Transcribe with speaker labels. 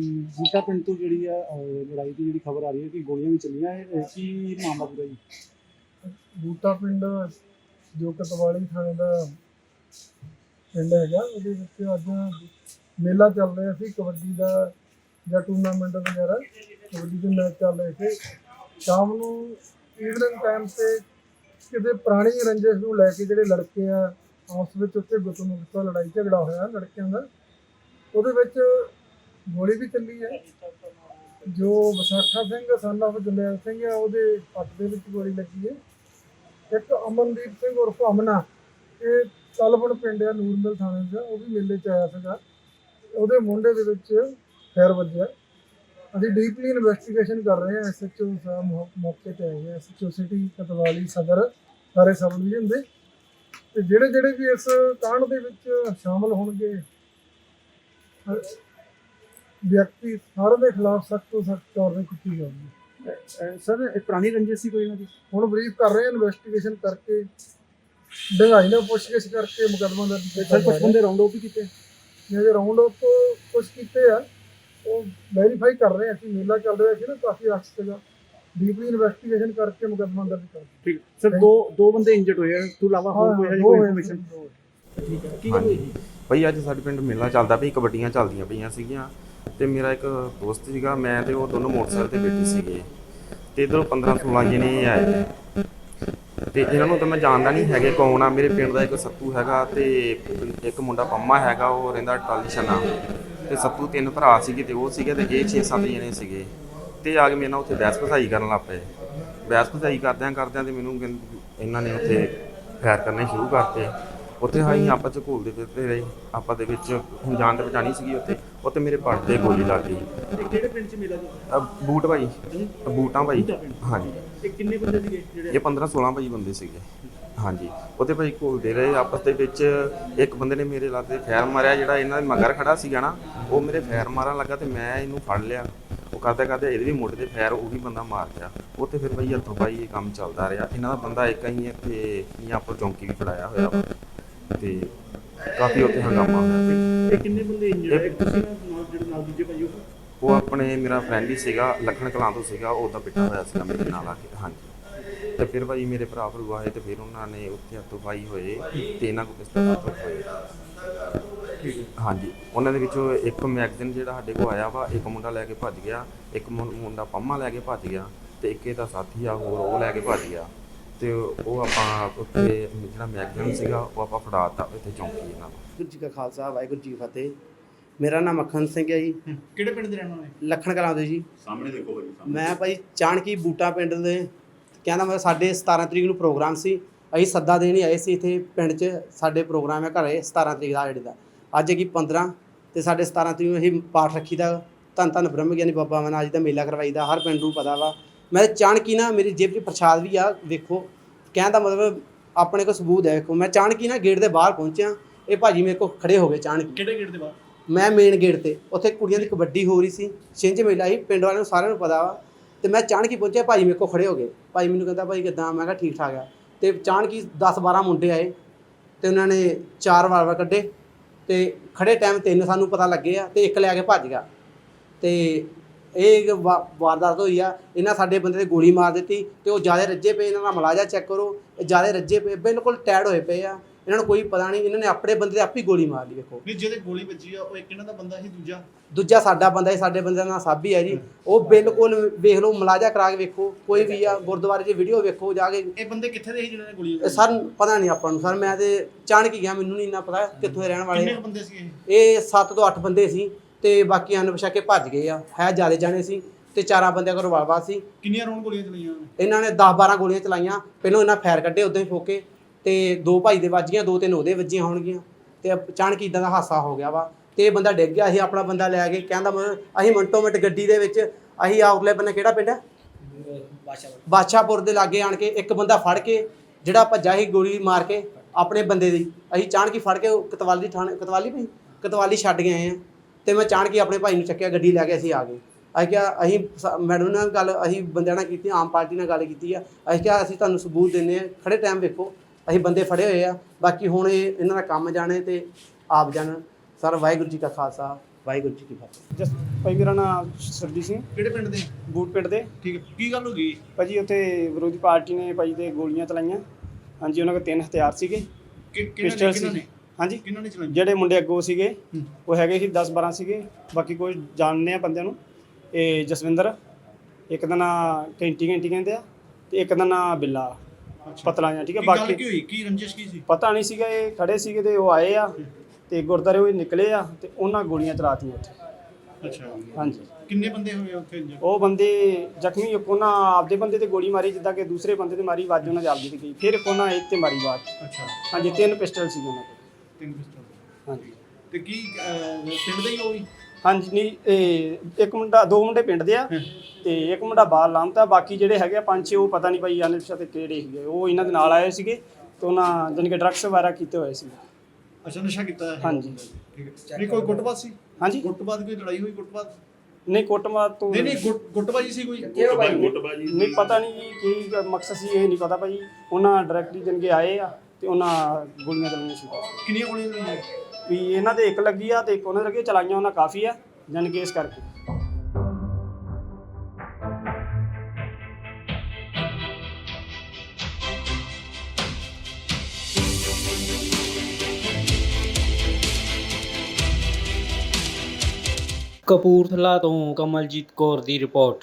Speaker 1: ਅਮ, ਜੀਤਾ ਪਿੰਡ ਤੋਂ ਜਿਹੜੀ ਆ ਅਹ, ਲੜਾਈ ਦੀ ਜਿਹੜੀ ਖਬਰ ਆ ਰਹੀ ਹੈ ਕਿ ਗੋਲੀਆਂ ਵੀ ਚੱਲੀਆਂ ਇਹ ਕੀ ਮਾਮਲਾ ਪੂਰਾ ਜੀ?
Speaker 2: ਬੂਟਾ ਪਿੰਡ ਜੋ ਕਤਵਾਲੀ ਥਾਣੇ ਦਾ ਪਿੰਡ ਹੈਗਾ ਉਹਦੇ ਵਿੱਚ ਅੱਜ ਮੇਲਾ ਚੱਲ ਰਿਹਾ ਸੀ ਕਬੱਡੀ ਦਾ ਜਾਂ ਟੂਰਨਾਮੈਂਟ ਵਗੈਰਾ ਕਬੱਡੀ ਦੇ ਮੈਚ ਚੱਲ ਰਹੇ ਸੀ। ਸ਼ਾਮ ਨੂੰ ਈਵਨਿੰਗ ਟਾਈਮ ਤੇ ਕਿਸੇ ਪੁਰਾਣੀ ਰੰਜਿਸ਼ ਨੂੰ ਲੈ ਕੇ ਜਿਹੜੇ ਲੜਕੇ ਆ ਆਪਸ ਵਿੱਚ ਉੱਥੇ ਗੁੱਤਮੁੱਤਾ ਲੜਾਈ ਝਗੜਾ ਹੋਇਆ ਲੜਕਿਆਂ ਦਾ ਉਹਦੇ ਵਿੱਚ ਗੋਲੀ ਵੀ ਚੱਲੀ ਹੈ। ਜੋ ਵਿਸਾਖਾ ਸਿੰਘ ਸਨ of ਜਰਨੈਲ ਸਿੰਘ ਆ ਉਹਦੇ ਪੱਟ ਦੇ ਵਿੱਚ ਗੋਲੀ ਲੱਗੀ ਹੈ। ਇੱਕ ਅਮਨਦੀਪ ਸਿੰਘ ਉਰਫ ਅਮਨਾ, ਇਹ ਤਲਵਣ ਪਿੰਡ ਆ ਨੂਰਮਲ ਥਾਣੇ ਦਾ ਉਹ ਵੀ ਮੇਲੇ 'ਚ ਆਇਆ ਸੀਗਾ। ਉਹਦੇ ਮੁੰਡੇ ਦੇ ਵਿੱਚ ਫੈਰ ਵੱਜਿਆ। ਅਸੀਂ ਡੀਪਲੀ ਇਨਵੈਸਟੀਗੇਸ਼ਨ ਕਰ ਰਹੇ ਹਾਂ ਐਸਐਚਓ ਸਾਹਿਬ ਮੌਕੇ ਤੇ ਆਏ ਐਸਐਚਓ ਸਿਟੀ, ਕਤਵਾਲੀ, ਸਦਰ, ਸਾਰੇ ਸਬ ਡਿਵੀਜ਼ਨ ਦੇ। ਤੇ ਜਿਹੜੇ ਜਿਹੜੇ ਵੀ ਇਸ ਕਾਂਡ ਦੇ ਵਿੱਚ ਸ਼ਾਮਲ ਹੋਣਗੇ ਵਿਅਕਤੀ ਸਾਰਿਆਂ ਦੇ ਖਿਲਾਫ ਸਖਤ ਤੋਂ ਸਖਤ ਕਾਰਵਾਈ ਕੀਤੀ ਜਾਊਗੀ।
Speaker 1: ਸਰ ਇਹ ਪੁਰਾਣੀ ਰੰਜਿਸ਼ ਸੀ ਕੋਈ ਇਹਨਾਂ ਦੀ?
Speaker 2: ਹੁਣ ਬਰੀਫ ਕਰ ਰਹੇ ਇਨਵੈਸਟੀਗੇਸ਼ਨ ਕਰਕੇ ਡੰਗਾਈ ਨਾਲ ਪੁੱਛਗਿੱਛ ਕਰਕੇ ਮੁਕੱਦਮਾ ਦਰਜ ਕੀਤਾ
Speaker 1: ਸਰ ਕੁਝ ਬੰਦੇ ਰਾਉਂਡ ਆਫ ਵੀ ਕੀਤੇ?
Speaker 2: ਜਿਹੜੇ ਰਾਉਂਡ ਅਪ ਕੁਝ ਕੀਤੇ ਆ। ਉਹ ਵੈਰੀਫਾਈ ਕਰ ਰਹੇ ਆ ਕਿ ਮੇਲਾ ਚੱਲ ਰਿਹਾ ਸੀ ਨਾ ਕਾਫੀ ਰਸ਼ ਸੀਗਾ। ਡੀਪਲੀ ਇਨਵੈਸਟੀਗੇਸ਼ਨ ਕਰਕੇ ਮੁਕੱਦਮਾ ਦਰਜ ਕਰ
Speaker 1: ਠੀਕ ਸਰ ਦੋ ਦੋ ਬੰਦੇ ਇੰਜਰਡ ਹੋਏ ਆ। ਇਸ ਤੋਂ ਇਲਾਵਾ ਹੋਰ ਕੋਈ ਹੈ ਜੀ ਕੋਈ
Speaker 2: ਹੋਏ
Speaker 1: ਇਨਫੋਰਮੇਸ਼ਨ। ਠੀਕ ਹੈ। ਕੀ ਗੱਲ ਹੋਈ? ਜੀ
Speaker 3: ਭਾਈ ਅੱਜ ਸਾਡੇ ਪਿੰਡ ਮੇਲਾ ਚੱਲਦਾ ਪਈ ਕਬੱਡੀਆਂ ਚੱਲਦੀਆਂ ਪਈਆਂ ਸੀਗੀਆਂ। ਤੇ ਮੇਰਾ ਇੱਕ ਦੋਸਤ ਸੀਗਾ, ਮੈਂ ਤੇ ਉਹ ਦੋਨੋਂ ਮੋਟਰਸਾਈਕਲ ਤੇ ਬੈਠੇ ਸੀਗੇ ਤੇ ਇਧਰੋਂ 15 16 ਜਣੇ ਆਏ। ਤੇ ਇਹਨਾਂ ਨੂੰ ਤਾਂ ਮੈਂ ਜਾਣਦਾ ਨਹੀਂ ਹੈਗੇ ਕੌਣ ਆ, ਮੇਰੇ ਪਿੰਡ ਦਾ ਇੱਕ ਸੱਤੂ ਹੈਗਾ ਤੇ ਇੱਕ ਮੁੰਡਾ ਪੰਮਾ ਹੈਗਾ, ਉਹ ਰਹਿੰਦਾ ਟਾਲੀ ਛਨਾ। ਤੇ ਸੱਤੂ ਤਿੰਨ ਭਰਾ ਸੀਗੇ ਤੇ ਉਹ ਸੀਗੇ ਤੇ ਇਹ 6-7 ਜਣੇ ਸੀਗੇ। ਤੇ ਆ ਕੇ ਮੇਰੇ ਨਾਲ ਉੱਥੇ ਬਹਿਸ ਭਸਾਈ ਕਰਨ ਲੱਗ ਪਏ। ਬਹਿਸ ਭਸਾਈ ਕਰਦਿਆਂ ਕਰਦਿਆਂ ਤੇ ਮੈਨੂੰ ਇਹਨਾਂ ਨੇ ਉੱਥੇ ਫੈਰ ਕਰਨੇ ਸ਼ੁਰੂ ਕਰਤੇ। ਉੱਥੇ ਹਾਈ ਆਪਸ ਚ ਘੋਲਦੇ ਫਿਰਦੇ ਰਹੇ ਆਪਸ ਦੇ ਵਿੱਚ ਹੁਣ ਜਾਨ ਤੇ ਬਚਾਣੀ ਸੀਗੀ ਉੱਥੇ ਉੱਥੇ ਮੇਰੇ ਪੱਟ ਤੇ ਗੋਲੀ ਲੱਗ ਗਈ।
Speaker 1: ਇਹ ਕਿਹੜੇ ਪਿੰਡ 'ਚ ਮਿਲਾ ਜੀ?
Speaker 3: ਅਹ ਬੂਟ ਭਾਈ ਬੂਟਾਂ ਭਾਈ। ਹਾਂਜੀ।
Speaker 1: ਇਹ ਕਿੰਨੇ ਬੰਦੇ ਸੀਗੇ ਜਿਹੜੇ?
Speaker 3: ਇਹ 15 16 ਭਾਈ ਬੰਦੇ ਸੀਗੇ ਹਾਂਜੀ। ਉੱਥੇ ਭਾਈ ਘੋਲਦੇ ਰਹੇ ਆਪਸ ਦੇ ਵਿੱਚ ਇੱਕ ਬੰਦੇ ਨੇ ਮੇਰੇ ਲੱਤ ਤੇ ਫੈਰ ਮਾਰਿਆ ਜਿਹੜਾ ਇਹਨਾਂ ਦੇ ਮਗਰ ਖੜਾ ਸੀਗਾ ਨਾ ਉਹ ਮੇਰੇ ਫੈਰ ਮਾਰਨ ਲੱਗਾ ਤੇ ਮੈਂ ਇਹਨੂੰ ਫੜ ਲਿਆ। ਉਹ ਕਰਦੇ ਕਰਦੇ ਇਹਦੇ ਵੀ ਮੋਢੇ ਤੇ ਫੈਰ ਉਹੀ ਬੰਦਾ ਮਾਰ ਗਿਆ। ਉੱਥੇ ਫਿਰ ਭਾਈ ਹੱਥੋਂ ਭਾਈ ਇਹ ਕੰਮ ਚੱਲਦਾ ਰਿਹਾ। ਇਹਨਾਂ ਦਾ ਬੰਦਾ ਇੱਕ ਹੀ ਇੱਥੇ ਪੰਜਾਬ ਚੌਂਕੀ ਵੀ ਫੜਾਇਆ ਹੋਇਆ। ਵਾ ਤੇ ਕਾਫੀ ਉੱਥੇ ਹੰਗਾਮਾ ਹੋਇਆ
Speaker 1: ਇਹ ਕਿੰਨੇ ਬੰਦੇ ਇੰਜਰਡ ਹੈ ਤੁਸੀਂ ਨਾਲ ਜਿਹੜੇ ਨਾਲ ਦੂਜੇ ਭਾਈ ਉਹ?
Speaker 3: ਉਹ ਆਪਣੇ ਮੇਰਾ ਫਰੈਂਡ ਹੀ ਸੀਗਾ ਲਖਣ ਕਲਾਂ ਤੋਂ ਸੀਗਾ ਉਹ ਤਾਂ ਪਿੱਟਾ ਹੋਇਆ ਸੀਗਾ ਮੇਰੇ ਨਾਲ ਆ ਕੇ ਹਾਂਜੀ। ਤੇ ਫਿਰ ਭਾਈ ਮੇਰੇ ਭਰਾ ਭਰੂ ਆਏ ਤੇ ਫਿਰ ਉਹਨਾਂ ਨੇ ਉੱਥੇ ਹੱਥੋਂ ਪਾਈ ਹੋਏ ਤੇ ਇਹਨਾਂ ਕੋਲ ਪਿਸਤੌਲ ਹੱਥੋਂ ਹੋਏ ਹਾਂਜੀ ਉਹਨਾਂ ਦੇ ਵਿੱਚੋਂ ਇੱਕ ਮੈਗਜ਼ੀਨ ਜਿਹੜਾ ਸਾਡੇ ਕੋਲ ਆਇਆ ਵਾ ਇੱਕ ਮੁੰਡਾ ਲੈ ਕੇ ਭੱਜ ਗਿਆ ਇੱਕ ਮੁੰ- ਮੁੰਡਾ ਪੰਮਾ ਲੈ ਕੇ ਭੱਜ ਗਿਆ ਤੇ ਇੱਕ ਇਹਦਾ ਸਾਥੀ ਆ ਹੋਰ ਉਹ ਲੈ ਕੇ ਭੱਜ ਗਿਆ। ਤੇ ਉਹ ਆਪਾਂ ਉੱਥੇ ਜਿਹੜਾ ਮੈਗਜ਼ੀਨ ਸੀਗਾ ਉਹ ਆਪਾਂ ਫੜਾਤਾ ਇੱਥੇ ਚੌਂਕੀ ਇਹਨਾਂ ਨੂੰ।
Speaker 4: ਵਾਹਿਗੁਰੂ ਜੀ ਕਾ ਖਾਲਸਾ ਵਾਹਿਗੁਰੂ ਜੀ ਕੀ ਫਤਿਹ। ਮੇਰਾ ਨਾਮ ਮੱਖਣ ਸਿੰਘ ਹੈ ਜੀ।
Speaker 1: ਕਿਹੜੇ ਪਿੰਡ ਦੇ ਰਹਿਣ ਵਾਲੇ?
Speaker 4: ਲੱਖਣ ਕਲਾਂ ਦੇ ਜੀ। ਸਾਹਮਣੇ ਦੇਖੋ ਭਾਈ ਮੈਂ ਭਾਈ ਚਾਣਕੀ ਬੂਟਾ ਪਿੰਡ ਦੇ। ਕਹਿੰਦਾ ਮੈਂ ਸਾਡੇ 17 ਤਰੀਕ ਨੂੰ ਪ੍ਰੋਗਰਾਮ ਸੀ। ਅਸੀਂ ਸੱਦਾ ਦੇਣ ਹੀ ਆਏ ਸੀ ਇੱਥੇ ਪਿੰਡ 'ਚ। ਸਾਡੇ ਪ੍ਰੋਗਰਾਮ ਹੈ ਘਰੇ 17 ਤਰੀਕ ਦਾ ਜਿਹੜੇ ਦਾ। ਅੱਜ ਹੈਗੀ 15 ਤੇ ਸਾਡੇ 17 ਤਰੀਕ ਨੂੰ ਅਸੀਂ ਪਾਠ ਰੱਖੀ ਦਾ। ਧੰਨ ਧੰਨ ਬ੍ਰਹਮ ਗਿਆਨੀ ਬਾਬਾ ਮਨਾ ਜੀ ਦਾ ਮੇਲਾ ਕਰਵਾਈਦਾ ਹਰ ਪਿੰਡ ਨੂੰ ਪਤਾ ਵਾ। ਮੈਂ ਚਾਣਕੀ ਨਾ ਮੇਰੀ ਜੇਬ 'ਚ ਪ੍ਰਸ਼ਾਦ ਵੀ ਆ ਵੇਖੋ। ਕਹਿਣ ਦਾ ਮਤਲਬ ਆਪਣੇ ਕੋਲ ਸਬੂਤ ਹੈ ਵੇਖੋ। ਮੈਂ ਚਾਣਕੀ ਨਾ ਗੇਟ ਦੇ ਬਾਹਰ ਪਹੁੰਚਿਆ ਇਹ ਭਾਜੀ ਮੇਰੇ ਕੋਲ ਖੜੇ ਹੋ ਗਏ ਚਾਣਕੀ।
Speaker 1: ਕਿਹੜੇ ਗੇਟ ਦੇ ਬਾਹਰ?
Speaker 4: ਮੈਂ ਮੇਨ ਗੇਟ ਤੇ ਉੱਥੇ ਕੁੜੀਆਂ ਦੀ ਕਬੱਡੀ ਹੋ ਰਹੀ ਸੀ ਛਿੰਝ ਮੇਲਾ ਸੀ ਪਿੰਡ ਵਾਲਿਆਂ ਨੂੰ ਸਾਰਿਆਂ ਨੂੰ ਪਤਾ ਵਾ। ਤੇ ਮੈਂ ਹੀ ਪਹੁੰਚਿਆ ਭਾਈ ਮੇਰੇ ਕੋਲ ਖੜੇ ਹੋ ਗਏ। ਭਾਈ ਮੈਨੂੰ ਕਹਿੰਦਾ ਭਾਈ ਕਿੱਦਾਂ? ਮੈਂ ਕਿਹਾ ਠੀਕ ਠਾਕ ਆ। ਤੇ ਹੀ 10 12 ਮੁੰਡੇ ਆਏ ਤੇ ਉਹਨਾਂ ਨੇ ਚਾਰ ਵਾਰ ਕੱਢੇ ਤੇ ਖੜੇ ਟਾਈਮ ਤਿੰਨ ਸਾਨੂੰ ਪਤਾ ਲੱਗੇ ਆ ਤੇ ਇੱਕ ਲੈ ਕੇ ਭੱਜ ਗਿਆ। ਤੇ ਇਹ ਇੱਕ ਵਾ- ਵਾਰਦਾਤ ਹੋਈ ਆ ਇਹਨਾਂ ਸਾਡੇ ਬੰਦੇ ਤੇ ਗੋਲੀ ਮਾਰ ਦਿੱਤੀ ਤੇ ਉਹ ਜ਼ਿਆਦਾ ਰੱਜੇ ਪਏ ਇਹਨਾਂ ਦਾ ਮਲਾਜਾ ਚੈੱਕ ਕਰੋ ਇਹ ਜ਼ਿਆਦਾ ਰੱਜੇ ਪਏ ਬਿਲਕੁਲ ਟੈਡ ਹੋਏ ਪਏ ਆ। ਇਹਨਾਂ ਨੂੰ ਕੋਈ ਪਤਾ ਨਹੀਂ ਇਹਨਾਂ ਨੇ ਆਪਣੇ ਬੰਦੇ ਤੇ ਆਪੇ ਹੀ ਗੋਲੀ ਮਾਰ ਲਈ ਵੇਖੋ।
Speaker 5: ਨਹੀਂ ਜਿਹਦੇ ਗੋਲੀ ਵੱਜੀ ਆ ਉਹ ਇੱਕ ਇਹਨਾਂ ਦਾ ਬੰਦਾ ਸੀ ਦੂਜਾ?
Speaker 4: ਦੂਜਾ ਸਾਡਾ ਬੰਦਾ ਹੈ ਸਾਡੇ ਬੰਦੇ ਦਾ ਨਾਂ ਸਾਬੀ ਹੈ ਜੀ। ਉਹ ਬਿਲਕੁਲ ਵੇਖ ਲਓ ਮਲਾਜਾ ਕਰਾ ਕੇ ਵੇਖੋ ਕੋਈ ਵੀ ਆ ਗੁਰਦੁਆਰੇ 'ਚ ਵੀਡੀਓ ਵੇਖੋ ਜਾ ਕੇ
Speaker 5: ਇਹ ਬੰਦੇ ਕਿੱਥੇ ਦੇ ਸੀ ਜਿਹਨਾਂ ਨੇ ਗੋਲੀ
Speaker 4: ਇਹ ਸਰ ਪਤਾ ਨਹੀਂ ਆਪਾਂ ਨੂੰ ਸਰ ਮੈਂ ਤੇ ਚਾਣਕ ਹੀ ਗਿਆ ਮੈਨੂੰ ਨਹੀਂ ਇੰਨਾ ਪਤਾ ਕਿੱਥੋਂ ਦੇ ਰਹਿਣ ਵਾਲੇ
Speaker 5: ਕਿੰਨੇ
Speaker 4: ਆ।
Speaker 5: ਕੁ ਬੰਦੇ ਸੀ ਇਹ?
Speaker 4: ਇਹ 7 ਤੋਂ 8 ਬੰਦੇ ਸੀ। ਤੇ ਬਾਕੀ ਅਨਪਛਾਤੇ ਭੱਜ ਗਏ ਆ। ਹੈ ਜਿਆਦੇ ਜਾਣੇ ਸੀ ਤੇ ਚਾਰਾਂ ਬੰਦਿਆਂ ਕੋਲ ਰਿਵਾਲਵਰ ਸੀ।
Speaker 5: ਕਿੰਨੀਆਂ ਰੌਂਡ ਗੋਲੀਆਂ ਚਲਾਈਆਂ
Speaker 4: ਇਹਨਾਂ ਨੇ 10 12 ਗੋਲੀਆਂ ਚਲਾਈਆਂ। ਪਹਿਲਾਂ ਇਹਨਾਂ ਫਾਇਰ ਕੱਢੇ ਉਦਾਂ ਹੀ ਫੋਕੇ ਤੇ ਦੋ ਭਾਈ ਦੇ ਵੱਜੀਆਂ ਦੋ ਤਿੰਨ ਉਹਦੇ ਵੱਜੀਆਂ ਹੋਣਗੀਆਂ। ਤੇ ਅਚਾਨਕ ਇਦਾਂ ਦਾ ਹਾਸਾ ਹੋ ਗਿਆ ਵਾ ਤੇ ਇਹ ਬੰਦਾ ਡਿੱਗ ਗਿਆ ਅਸੀਂ ਆਪਣਾ ਬੰਦਾ ਲੈ ਕੇ ਕਹਿੰਦਾ ਮੈਂ ਅਸੀਂ ਮਿੰਟੋ ਮਿੰਟ ਗੱਡੀ ਦੇ ਵਿੱਚ ਅਸੀਂ ਆਉਟਲੇ ਬੰਨੇ ਕਿਹੜਾ ਪਿੰਡ ਹੈ? ਬਾਦਸ਼ਾਹਪੁਰ ਦੇ ਲਾਗੇ ਆਣ ਕੇ ਇੱਕ ਬੰਦਾ ਫੜ ਕੇ ਜਿਹੜਾ ਭੱਜਾ ਸੀ ਗੋਲੀ ਮਾਰ ਕੇ ਆਪਣੇ ਬੰਦੇ ਦੀ। ਅਸੀਂ ਚਾਣਕੀ ਫੜ ਕੇ ਕਤਵਾਲੀ ਥਾਣੇ ਕਤਵਾਲੀ ਭਾਈ ਕਤਵਾਲੀ ਛੱਡ ਕੇ ਆਏ ਆ। ਤੇ ਮੈਂ ਚਾਣਕੀ ਆਪਣੇ ਭਾਈ ਨੂੰ ਚੱਕਿਆ ਗੱਡੀ ਲੈ ਕੇ ਅਸੀਂ ਆ ਗਏ। ਅਸੀਂ ਕਿਹਾ ਅਸੀਂ ਸ- ਮੈਡਮ ਨਾਲ ਗੱਲ ਅਸੀਂ ਬੰਦਿਆਂ ਨਾਲ ਕੀਤੀ ਆਮ ਪਾਰਟੀ ਨਾਲ ਗੱਲ ਕੀਤੀ ਆ। ਅਸੀਂ ਕਿਹਾ ਅਸੀਂ ਤੁਹਾਨੂੰ ਸਬੂਤ ਦਿੰਨੇ ਆ ਖੜੇ ਟਾਈਮ ਵੇਖੋ। ਅਸੀਂ ਬੰਦੇ ਫੜੇ ਹੋਏ ਆ। ਬਾਕੀ ਹੁਣ ਇਹ ਇਹਨਾਂ ਦਾ ਕੰਮ ਜਾਣੇ ਤੇ ਆਪ ਜਾਣਨ ਸਰ ਵਾਹਿਗੁਰੂ ਜੀ ਕਾ ਖਾਲਸਾ ਵਾਹਿਗੁਰੂ ਜੀ ਕੀ ਫਤਿਹ।
Speaker 6: ਜਸ ਭਾਈ ਮੇਰਾ ਨਾਮ ਸਰਜੀਤ ਸਿੰਘ।
Speaker 5: ਕਿਹੜੇ ਪਿੰਡ ਦੇ?
Speaker 6: ਬੂਟ ਪਿੰਡ ਦੇ।
Speaker 5: ਠੀਕ ਹੈ ਕੀ ਗੱਲ ਹੋ ਗਈ?
Speaker 6: ਭਾਜੀ ਉੱਥੇ ਵਿਰੋਧੀ ਪਾਰਟੀ ਨੇ ਭਾਜੀ ਤੇ ਗੋਲੀਆਂ ਚਲਾਈਆਂ। ਹਾਂਜੀ ਉਹਨਾਂ ਕੋਲ ਤਿੰਨ ਹਥਿਆਰ ਸੀਗੇ।
Speaker 5: ਕਿ ਕਿਹਨਾਂ
Speaker 6: ਪਿਸਟਲ
Speaker 5: ਨੇ
Speaker 6: ਸੀ
Speaker 5: ਕਿਹਨਾਂ ਨੇ?
Speaker 6: ਹਾਂਜੀ।
Speaker 5: ਕਿਹਨਾਂ ਨੇ ਚਲਾਈ
Speaker 6: ਜਿਹੜੇ ਮੁੰਡੇ ਅੱਗੋਂ ਸੀਗੇ। ਉਹ ਹੈਗੇ ਸੀ 10 12 ਸੀਗੇ। ਬਾਕੀ ਕੋਈ ਜਾਣਦੇ ਆ ਬੰਦਿਆਂ ਨੂੰ। ਇਹ ਜਸਵਿੰਦਰ ਇੱਕ ਦਾ ਨਾਂ ਘੰਟੀ ਘੰਟੀ ਕਹਿੰਦੇ ਆ ਤੇ ਇੱਕ ਦਾ ਨਾਂ ਬਿੱਲਾ। ਪਤਲਾ ਜਿਹਾ ਠੀਕ ਹੈ
Speaker 5: ਗੱਲ
Speaker 6: ਬਾਕੀ
Speaker 5: ਕੀ ਹੋਈ? ਕੀ ਰੰਜਿਸ਼ ਕੀ ਸੀ?
Speaker 6: ਪਤਾ ਨਹੀਂ ਸੀਗਾ ਇਹ ਖੜੇ ਸੀਗੇ ਤੇ ਉਹ ਆਏ ਆ ਤੇ ਗੁਰਦਾਰੇ ਉਹ ਨਿਕਲੇ ਆ ਤੇ ਉਹਨਾਂ ਗੋਲੀਆਂ ਚਲਾਤੀਆਂ ਉੱਥੇ।
Speaker 5: ਅੱਛਾ।
Speaker 6: ਹਾਂਜੀ।
Speaker 5: ਕਿੰਨੇ ਬੰਦੇ ਹੋਏ ਉੱਥੇ?
Speaker 6: ਉਹ ਬੰਦੇ ਜ਼ਖਮੀ ਇੱਕ ਉਹਨਾਂ ਆਪਦੇ ਬੰਦੇ ਤੇ ਗੋਲੀ ਮਾਰੀ ਜਿੱਦਾਂ ਕਿ ਦੂਸਰੇ ਬੰਦੇ ਤੇ ਮਾਰੀ ਵੱਜ ਉਹਨਾਂ ਦੇ ਆਪਦੀ ਤੇ ਗਈ। ਫਿਰ ਉਹਨਾਂ ਇੱਕ ਤੇ ਮਾਰੀ ਬਾਅਦ।
Speaker 5: ਅੱਛਾ।
Speaker 6: ਹਾਂਜੀ ਤਿੰਨ ਪਿਸਟਲ ਸੀ ਉਹਨਾਂ ਕੋਲ
Speaker 5: ਤਿੰਨ ਪਿਸਟਲ
Speaker 6: ਹਾਂਜੀ।
Speaker 5: ਤੇ ਕੀ ਅਹ, ਪਿੰਡ ਦੇ ਹੀ ਉਹ ਵੀ?
Speaker 6: ਹਾਂਜੀ ਨਹੀਂ ਇਹ ਇੱਕ ਮੁੰਡਾ ਦੋ ਮੁੰਡੇ ਪਿੰਡ ਦੇ ਆ ਤੇ ਇੱਕ ਮੁੰਡਾ ਬਾਹਰ ਲਾਂਤਾ ਬਾਕੀ ਜਿਹੜੇ ਹੈਗੇ ਆ ਪੰਜ ਛੇ ਉਹ ਪਤਾ ਨਹੀਂ ਭਾਈ ਅਨਿਸ਼ਾ ਤੇ ਕਿਹੜੇ ਸੀਗੇ। ਉਹ ਇਹਨਾਂ ਦੇ ਨਾਲ ਆਏ ਸੀਗੇ ਤੇ ਉਹਨਾਂ ਜਾਣੀ ਕਿ ਡਰੱਗਸ ਵਗੈਰਾ ਕੀਤੇ ਹੋਏ ਸੀ
Speaker 5: ਅੱਛਾ ਨਸ਼ਾ ਕੀਤਾ ਹੈ
Speaker 6: ਹਾਂਜੀ।
Speaker 5: ਠੀਕ ਹੈ। ਨਹੀਂ ਕੋਈ ਗੁੱਟਬਾਜ਼ ਸੀ?
Speaker 6: ਹਾਂਜੀ।
Speaker 5: ਗੁੱਟਬਾਜ਼ ਕੋਈ ਲੜਾਈ ਹੋਈ ਗੁੱਟਬਾਜ਼?
Speaker 6: ਨਹੀਂ ਕੁੱਟਮਾਰ ਤੋਂ
Speaker 5: ਨਹੀਂ ਨਹੀਂ ਗੁੱਟ- ਗੁੱਟਬਾਜ਼ੀ ਸੀ ਕੋਈ?
Speaker 6: ਨਹੀਂ ਪਤਾ ਨਹੀਂ ਜੀ ਕੀ ਮਕਸਦ ਸੀ ਇਹ ਨਹੀਂ ਪਤਾ ਭਾਈ। ਉਹਨਾਂ ਡਾਇਰੈਕਟਲੀ ਕਿ ਆਏ ਆ। ਤੇ ਉਹਨਾਂ ਗੋਲੀਆਂ ਚਲਾਈਆਂ ਸੀ
Speaker 5: ਕਿੰਨੀਆਂ ਗੋਲੀਆਂ ਚਲਾਈਆਂ
Speaker 6: ਵੀ ਇਹਨਾਂ ਦੇ ਇੱਕ ਲੱਗੀ ਆ ਤੇ ਇੱਕ ਉਹਨਾਂ ਦੇ ਲੱਗੀ ਚਲਾਈਆਂ ਉਹਨਾਂ ਕਾਫੀ ਆ ਜਾਣੀ ਕਿ ਇਸ ਕਰਕੇ।
Speaker 7: ਕਪੂਰਥਲਾ ਤੋਂ ਕਮਲਜੀਤ ਕੌਰ ਦੀ ਰਿਪੋਰਟ।